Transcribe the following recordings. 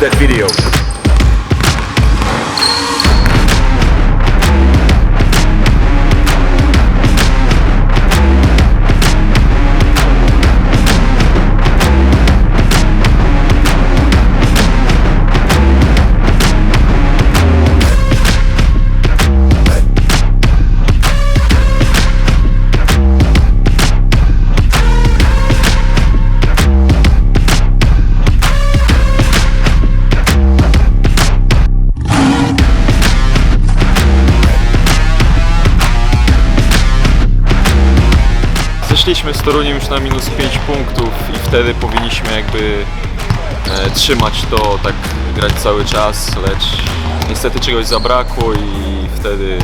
that video. Wyszliśmy z Toruniem już na minus 5 punktów i wtedy powinniśmy jakby e, trzymać to, tak grać cały czas, lecz niestety czegoś zabrakło i wtedy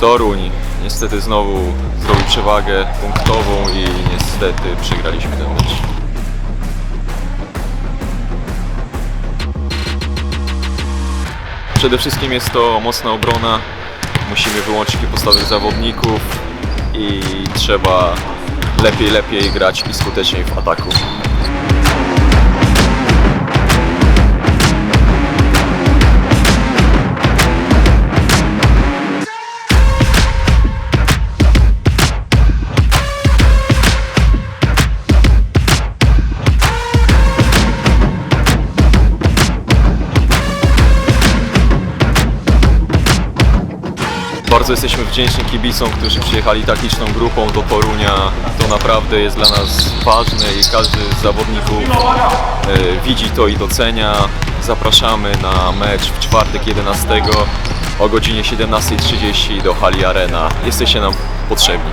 Toruń niestety znowu zrobił przewagę punktową i niestety przegraliśmy ten mecz. Przede wszystkim jest to mocna obrona. Musimy wyłączyć podstawowych zawodników i trzeba lepiej, lepiej grać i skuteczniej w ataku. Bardzo jesteśmy wdzięczni kibicom, którzy przyjechali tak liczną grupą do Torunia. To naprawdę jest dla nas ważne i każdy z zawodników e, widzi to i docenia. Zapraszamy na mecz w czwartek 11 o godzinie 17.30 do hali Arena. Jesteście nam potrzebni.